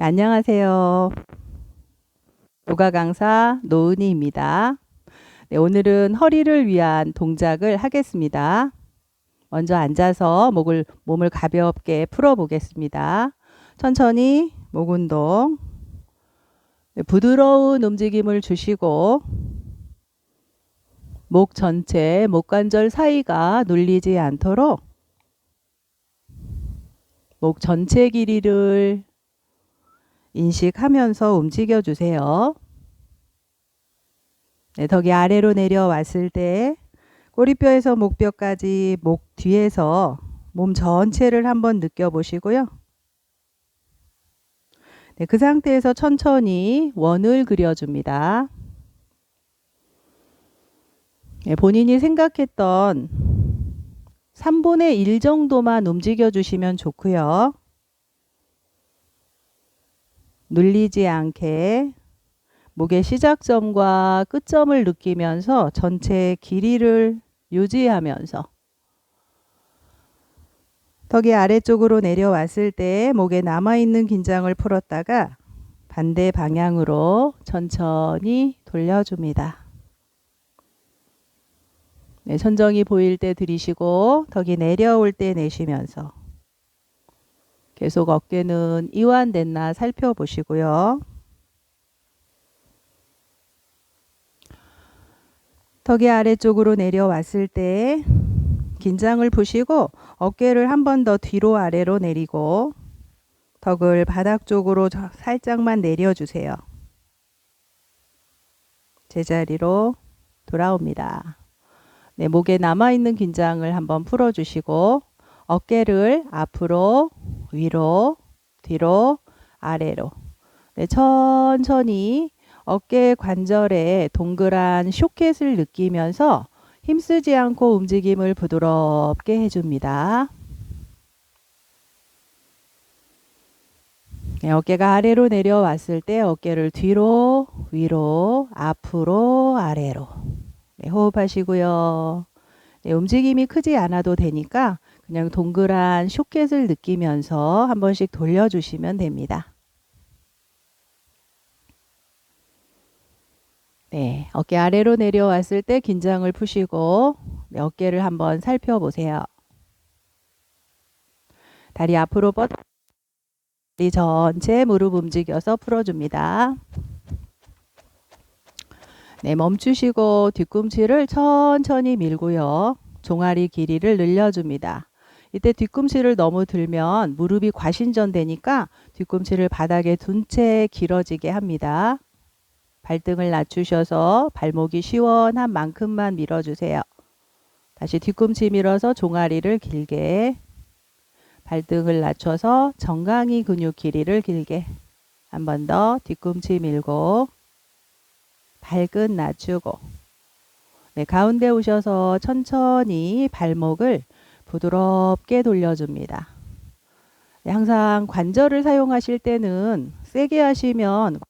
네, 안녕하세요. 요가 강사 노은희입니다. 네, 오늘은 허리를 위한 동작을 하겠습니다. 먼저 앉아서 목을, 몸을 가볍게 풀어 보겠습니다. 천천히 목 운동. 네, 부드러운 움직임을 주시고 목 전체, 목관절 사이가 눌리지 않도록 목 전체 길이를 인식하면서 움직여 주세요. 네, 덕이 아래로 내려왔을 때 꼬리뼈에서 목뼈까지 목 뒤에서 몸 전체를 한번 느껴보시고요. 네, 그 상태에서 천천히 원을 그려줍니다. 네, 본인이 생각했던 3분의 1 정도만 움직여 주시면 좋고요. 눌리지 않게 목의 시작점과 끝점을 느끼면서 전체 길이를 유지하면서 턱이 아래쪽으로 내려왔을 때 목에 남아있는 긴장을 풀었다가 반대 방향으로 천천히 돌려줍니다. 네, 천정이 보일 때 들이시고 턱이 내려올 때 내쉬면서 계속 어깨는 이완됐나 살펴보시고요. 턱이 아래쪽으로 내려왔을 때 긴장을 푸시고 어깨를 한 번 더 뒤로 아래로 내리고 턱을 바닥 쪽으로 살짝만 내려주세요. 제자리로 돌아옵니다. 네, 목에 남아있는 긴장을 한번 풀어주시고 어깨를 앞으로 위로 뒤로 아래로 네, 천천히 어깨 관절에 동그란 쇼켓을 느끼면서 힘쓰지 않고 움직임을 부드럽게 해줍니다. 네, 어깨가 아래로 내려왔을 때 어깨를 뒤로 위로 앞으로 아래로 네, 호흡하시고요. 네, 움직임이 크지 않아도 되니까 그냥 동그란 쇼켓을 느끼면서 한 번씩 돌려주시면 됩니다. 네, 어깨 아래로 내려왔을 때 긴장을 푸시고 네, 어깨를 한번 살펴보세요. 다리 앞으로 뻗 다리 전체 무릎 움직여서 풀어줍니다. 네, 멈추시고 뒤꿈치를 천천히 밀고요. 종아리 길이를 늘려줍니다. 이때 뒤꿈치를 너무 들면 무릎이 과신전 되니까 뒤꿈치를 바닥에 둔 채 길어지게 합니다. 발등을 낮추셔서 발목이 시원한 만큼만 밀어주세요. 다시 뒤꿈치 밀어서 종아리를 길게 발등을 낮춰서 정강이 근육 길이를 길게 한 번 더 뒤꿈치 밀고 발끝 낮추고 네, 가운데 오셔서 천천히 발목을 부드럽게 돌려줍니다. 네, 항상 관절을 사용하실 때는 세게 하시면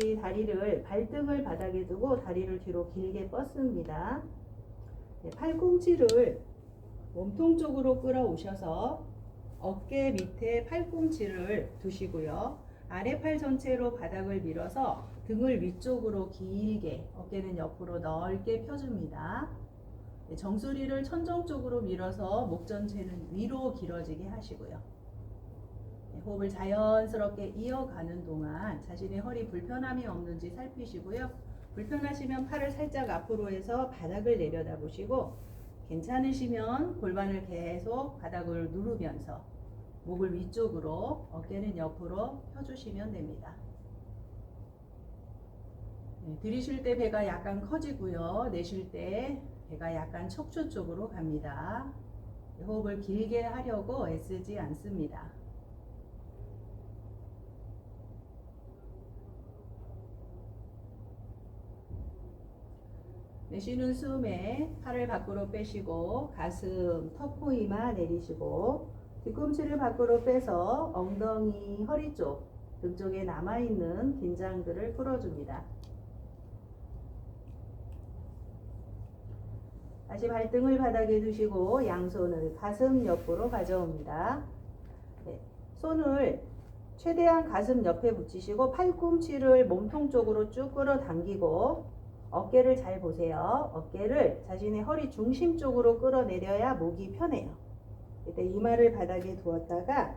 다시 다리를 발등을 바닥에 두고 다리를 뒤로 길게 뻗습니다. 네, 팔꿈치를 몸통 쪽으로 끌어오셔서 어깨 밑에 팔꿈치를 두시고요. 아래 팔 전체로 바닥을 밀어서 등을 위쪽으로 길게 어깨는 옆으로 넓게 펴줍니다. 네, 정수리를 천정 쪽으로 밀어서 목 전체는 위로 길어지게 하시고요. 네, 호흡을 자연스럽게 이어가는 동안 자신의 허리 불편함이 없는지 살피시고요. 불편하시면 팔을 살짝 앞으로 해서 바닥을 내려다 보시고 괜찮으시면 골반을 계속 바닥을 누르면서 목을 위쪽으로 어깨는 옆으로 펴주시면 됩니다. 네, 들이쉴 때 배가 약간 커지고요. 내쉴 때 배가 약간 척추 쪽으로 갑니다. 네, 호흡을 길게 하려고 애쓰지 않습니다. 내쉬는 숨에 팔을 밖으로 빼시고 가슴, 턱, 이마 내리시고 뒤꿈치를 밖으로 빼서 엉덩이, 허리 쪽, 등 쪽에 남아있는 긴장들을 풀어줍니다. 다시 발등을 바닥에 두시고 양손을 가슴 옆으로 가져옵니다. 네, 손을 최대한 가슴 옆에 붙이시고 팔꿈치를 몸통 쪽으로 쭉 끌어당기고 어깨를 잘 보세요. 어깨를 자신의 허리 중심 쪽으로 끌어내려야 목이 편해요. 이때 이마를 바닥에 두었다가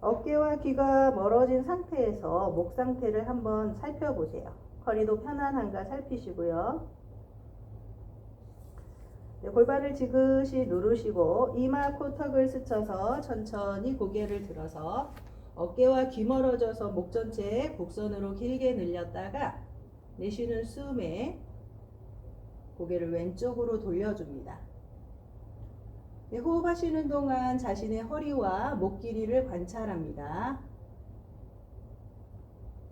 어깨와 귀가 멀어진 상태에서 목 상태를 한번 살펴보세요. 허리도 편안한가 살피시고요. 네, 골반을 지그시 누르시고 이마 코턱을 스쳐서 천천히 고개를 들어서 어깨와 귀 멀어져서 목 전체 곡선으로 길게 늘렸다가 내쉬는 숨에 고개를 왼쪽으로 돌려줍니다. 네, 호흡하시는 동안 자신의 허리와 목 길이를 관찰합니다.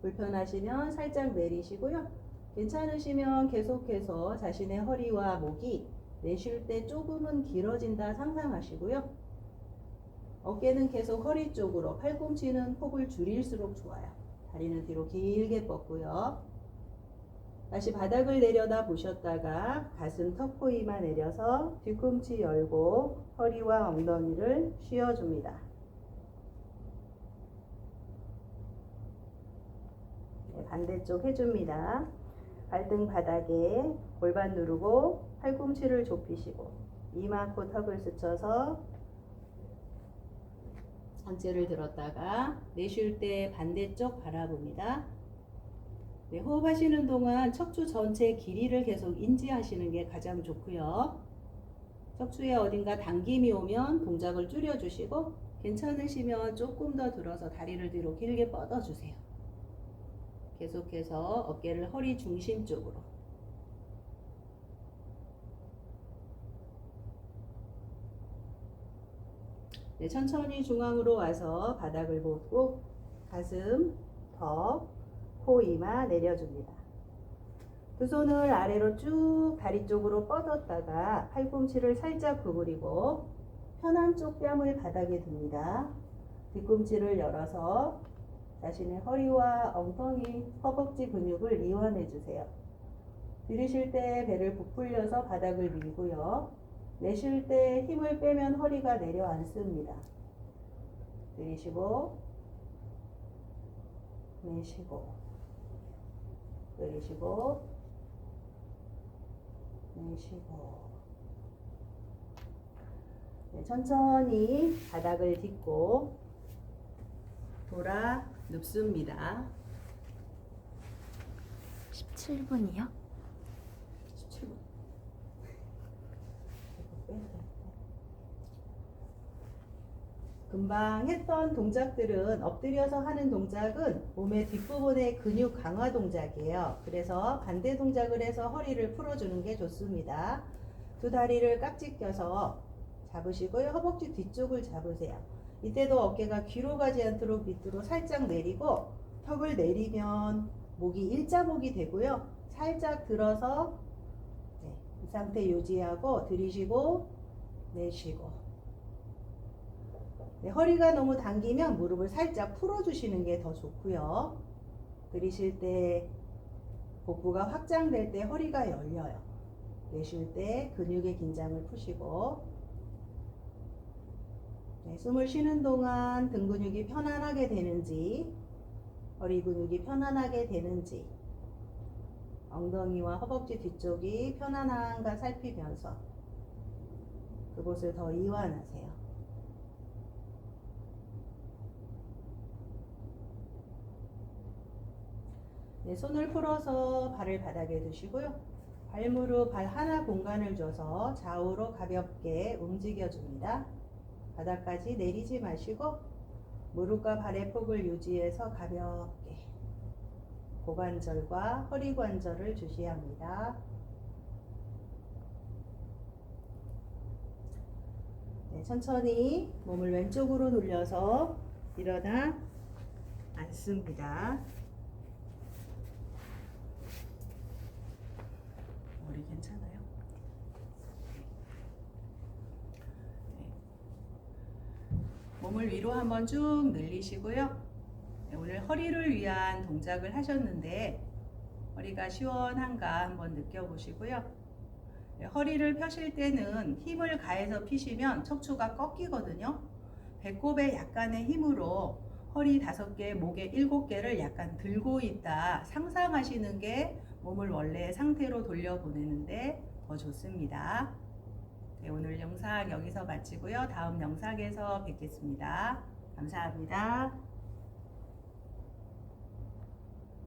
불편하시면 살짝 내리시고요. 괜찮으시면 계속해서 자신의 허리와 목이 내쉴 때 조금은 길어진다 상상하시고요. 어깨는 계속 허리 쪽으로, 팔꿈치는 폭을 줄일수록 좋아요. 다리는 뒤로 길게 뻗고요. 다시 바닥을 내려다 보셨다가 가슴 턱 포이만 내려서 뒤꿈치 열고 허리와 엉덩이를 쉬어줍니다. 네, 반대쪽 해줍니다. 발등 바닥에 골반 누르고 팔꿈치를 좁히시고 이마 코 턱을 스쳐서 상체를 들었다가 내쉴 때 반대쪽 바라봅니다. 네, 호흡하시는 동안 척추 전체 길이를 계속 인지하시는 게 가장 좋고요. 척추에 어딘가 당김이 오면 동작을 줄여주시고 괜찮으시면 조금 더 들어서 다리를 뒤로 길게 뻗어주세요. 계속해서 어깨를 허리 중심 쪽으로 네, 천천히 중앙으로 와서 바닥을 보고 가슴, 턱, 코, 이마 내려줍니다. 두 손을 아래로 쭉 다리 쪽으로 뻗었다가 팔꿈치를 살짝 구부리고 편한 쪽 뺨을 바닥에 둡니다. 뒤꿈치를 열어서 자신의 허리와 엉덩이, 허벅지 근육을 이완해 주세요. 들이쉴 때 배를 부풀려서 바닥을 밀고요. 내쉴 때 힘을 빼면 허리가 내려앉습니다. 들이쉬고 내쉬고 내쉬고 내쉬고 네, 천천히 바닥을 딛고 돌아 눕습니다. 17분이요? 17분. 금방 했던 동작들은 엎드려서 하는 동작은 몸의 뒷부분의 근육 강화 동작이에요. 그래서 반대 동작을 해서 허리를 풀어주는 게 좋습니다. 두 다리를 깍지 껴서 잡으시고요. 허벅지 뒤쪽을 잡으세요. 이때도 어깨가 뒤로 가지 않도록 밑으로 살짝 내리고 턱을 내리면 목이 일자목이 되고요. 살짝 들어서 네, 이 상태 유지하고 들이쉬고 내쉬고 네, 허리가 너무 당기면 무릎을 살짝 풀어주시는 게 더 좋고요. 들이쉴 때 복부가 확장될 때 허리가 열려요. 내쉴 때 근육의 긴장을 푸시고 네, 숨을 쉬는 동안 등 근육이 편안하게 되는지 허리 근육이 편안하게 되는지 엉덩이와 허벅지 뒤쪽이 편안한가 살피면서 그곳을 더 이완하세요. 네, 손을 풀어서 발을 바닥에 두시고요. 발무릎 발 하나 공간을 줘서 좌우로 가볍게 움직여 줍니다. 바닥까지 내리지 마시고 무릎과 발의 폭을 유지해서 가볍게 고관절과 허리 관절을 주시합니다. 네, 천천히 몸을 왼쪽으로 돌려서 일어나 앉습니다. 머리 괜찮아요? 네. 몸을 위로 한번 쭉 늘리시고요. 네, 오늘 허리를 위한 동작을 하셨는데 허리가 시원한가 한번 느껴보시고요. 네, 허리를 펴실 때는 힘을 가해서 피시면 척추가 꺾이거든요. 배꼽에 약간의 힘으로 허리 다섯 개, 목에 일곱 개를 약간 들고 있다 상상하시는 게 몸을 원래 상태로 돌려보내는데 더 좋습니다. 네, 오늘 영상 여기서 마치고요. 다음 영상에서 뵙겠습니다. 감사합니다.